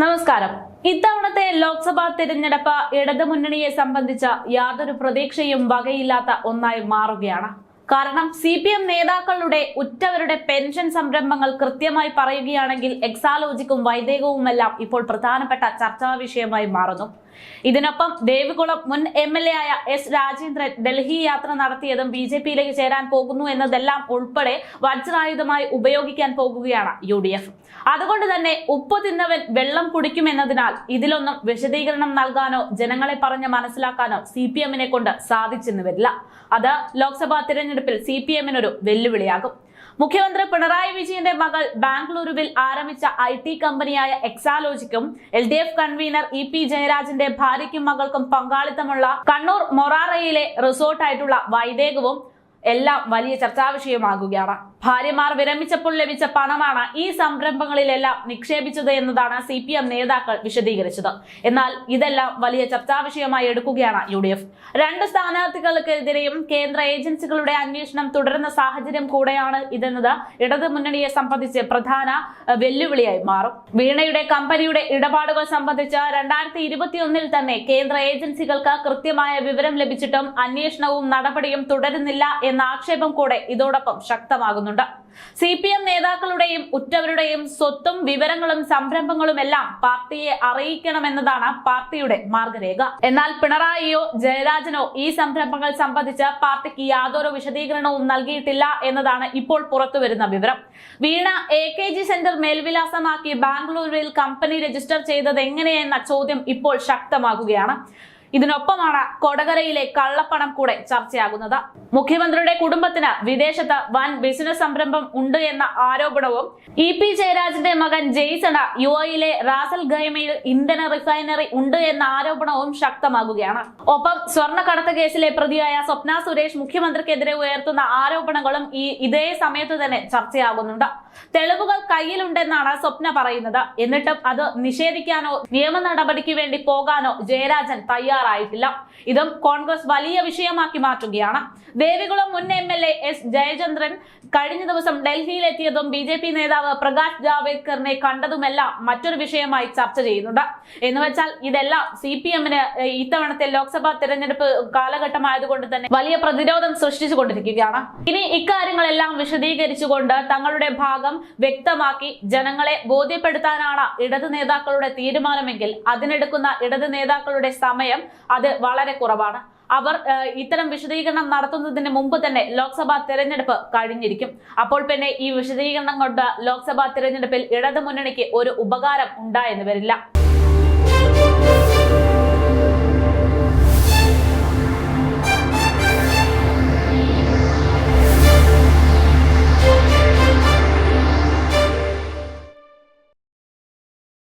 നമസ്കാരം. ഇത്തവണത്തെ ലോക്സഭാ തിരഞ്ഞെടുപ്പ് ഇടതുമുന്നണിയെ സംബന്ധിച്ച യാതൊരു പ്രതീക്ഷയും വകയില്ലാത്ത ഒന്നായി മാറുകയാണ്. കാരണം സി പി എം നേതാക്കളുടെ ഉറ്റവരുടെ പെൻഷൻ സംരംഭങ്ങൾ കൃത്യമായി പറയുകയാണെങ്കിൽ എക്സാലോജിക്കും വൈദേകവുമെല്ലാം ഇപ്പോൾ പ്രധാനപ്പെട്ട ചർച്ചാ വിഷയമായി മാറുന്നു. ഇതിനൊപ്പം ദേവികുളം മുൻ എം എൽ എ ആയ എസ് രാജേന്ദ്രൻ ഡൽഹി യാത്ര നടത്തിയതും ബി ജെ പിയിലേക്ക് ചേരാൻ പോകുന്നു എന്നതെല്ലാം ഉൾപ്പെടെ വജ്രായുധമായി ഉപയോഗിക്കാൻ പോകുകയാണ് യു ഡി എഫ്. അതുകൊണ്ട് തന്നെ ഉപ്പ് തിന്നവൻ വെള്ളം കുടിക്കുമെന്നതിനാൽ ഇതിലൊന്നും വിശദീകരണം നൽകാനോ ജനങ്ങളെ പറഞ്ഞ് മനസ്സിലാക്കാനോ സി പി എമ്മിനെ കൊണ്ട് സാധിച്ചെന്ന് വരില്ല. അത് ലോക്സഭാ തിരഞ്ഞെടുപ്പിൽ സി പി എമ്മിനൊരു വെല്ലുവിളിയാകും. മുഖ്യമന്ത്രി പിണറായി വിജയന്റെ മകൾ ബാംഗ്ലൂരുവിൽ ആരംഭിച്ച ഐ ടി കമ്പനിയായ എക്സാലോജിക്കും L D F convener E P ജയരാജന്റെ ഭാര്യയ്ക്കും മകൾക്കും പങ്കാളിത്തമുള്ള കണ്ണൂർ മൊറാറയിലെ റിസോർട്ടായിട്ടുള്ള വൈദേകവും എല്ലാം വലിയ ചർച്ചാ വിഷയമാകുകയാണ് ഭാര്യമാർ വിരമിച്ചപ്പോൾ ലഭിച്ച പണമാണ് ഈ സംരംഭങ്ങളിലെല്ലാം നിക്ഷേപിച്ചത് എന്നതാണ് സി പി എം നേതാക്കൾ വിശദീകരിച്ചത്. എന്നാൽ ഇതെല്ലാം വലിയ ചർച്ചാ വിഷയമായി എടുക്കുകയാണ് യു ഡി എഫ് രണ്ട് സ്ഥാനാർത്ഥികൾക്കെതിരെയും കേന്ദ്ര ഏജൻസികളുടെ അന്വേഷണം തുടരുന്ന സാഹചര്യം കൂടെയാണ് ഇതെന്നത്. ഇടതു മുന്നണിയെ സംബന്ധിച്ച് പ്രധാന വെല്ലുവിളിയായി മാറും. വീണയുടെ കമ്പനിയുടെ ഇടപാടുകൾ സംബന്ധിച്ച് രണ്ടായിരത്തി ഇരുപത്തിയൊന്നിൽ തന്നെ കേന്ദ്ര ഏജൻസികൾക്ക് കൃത്യമായ വിവരം ലഭിച്ചിട്ടും അന്വേഷണവും നടപടിയും തുടരുന്നില്ല എന്ന ആക്ഷേപം കൂടെ ഇതോടൊപ്പം ശക്തമാകുന്നുണ്ട്. സി പി എം നേതാക്കളുടെയും ഉറ്റവരുടെയും സ്വത്തും വിവരങ്ങളും സംരംഭങ്ങളും എല്ലാം പാർട്ടിയെ അറിയിക്കണമെന്നതാണ് പാർട്ടിയുടെ മാർഗരേഖ. എന്നാൽ പിണറായിയോ ജയരാജനോ ഈ സംരംഭങ്ങൾ സംബന്ധിച്ച് പാർട്ടിക്ക് യാതൊരു വിശദീകരണവും നൽകിയിട്ടില്ല എന്നതാണ് ഇപ്പോൾ പുറത്തുവരുന്ന വിവരം. Veena A K G centre മേൽവിലാസമാക്കി ബാംഗ്ലൂരിൽ കമ്പനി രജിസ്റ്റർ ചെയ്തത് എങ്ങനെയെന്ന ചോദ്യം ഇപ്പോൾ ശക്തമാകുകയാണ്. ഇതിനൊപ്പമാണ് കൊടകരയിലെ കള്ളപ്പണം കൂടെ ചർച്ചയാകുന്നത്. മുഖ്യമന്ത്രിയുടെ കുടുംബത്തിന് വിദേശത്ത് വൻ ബിസിനസ് സംരംഭം ഉണ്ട് എന്ന ആരോപണവും ഇ പി ജയരാജന്റെ മകൻ ജെയ്സണ് യു എയിലെ റാസൽ ഗൈമയിൽ ഇന്ധന റിഫൈനറി ഉണ്ട് എന്ന ആരോപണവും ശക്തമാകുകയാണ്. ഒപ്പം സ്വർണക്കടത്ത് കേസിലെ പ്രതിയായ സ്വപ്ന സുരേഷ് മുഖ്യമന്ത്രിക്കെതിരെ ഉയർത്തുന്ന ആരോപണങ്ങളും ഈ ഇതേ സമയത്ത് തന്നെ ചർച്ചയാകുന്നുണ്ട്. തെളിവുകൾ കയ്യിലുണ്ടെന്നാണ് സ്വപ്ന പറയുന്നത്. എന്നിട്ടും അത് നിഷേധിക്കാനോ നിയമ നടപടിക്ക് വേണ്ടി പോകാനോ ജയരാജൻ തയ്യാറായിട്ടില്ല. ഇതും കോൺഗ്രസ് വലിയ വിഷയമാക്കി മാറ്റുകയാണ്. ദേവികുളം മുൻ M L A S Jayachandran കഴിഞ്ഞ ദിവസം ഡൽഹിയിലെത്തിയതും ബി ജെ പി നേതാവ് പ്രകാശ് ജാവേദ്കറിനെ കണ്ടതുമെല്ലാം മറ്റൊരു വിഷയമായി ചർച്ച ചെയ്യുന്നുണ്ട്. എന്ന് വെച്ചാൽ ഇതെല്ലാം സി പി എമ്മിന് ഇത്തവണത്തെ ലോക്സഭാ തെരഞ്ഞെടുപ്പ് കാലഘട്ടമായതുകൊണ്ട് തന്നെ വലിയ പ്രതിരോധം സൃഷ്ടിച്ചുകൊണ്ടിരിക്കുകയാണ് ഇനി ഇക്കാര്യങ്ങളെല്ലാം വിശദീകരിച്ചുകൊണ്ട് തങ്ങളുടെ ഭാഗം വ്യക്തമാക്കി ജനങ്ങളെ ബോധ്യപ്പെടുത്താനാണ് ഇടത് നേതാക്കളുടെ തീരുമാനമെങ്കിൽ അതിനെടുക്കുന്ന ഇടത് നേതാക്കളുടെ സമയം അത് വളരെ കുറവാണ്. അവർ ഇത്തരം വിശദീകരണം നടത്തുന്നതിന് മുമ്പ് തന്നെ ലോക്സഭാ തെരഞ്ഞെടുപ്പ് കഴിഞ്ഞിരിക്കും. അപ്പോൾ പിന്നെ ഈ വിശദീകരണം കൊണ്ട് ലോക്സഭാ തെരഞ്ഞെടുപ്പിൽ ഇടതുമുന്നണിക്ക് ഒരു ഉപകാരം ഉണ്ടായെന്ന് വരില്ല.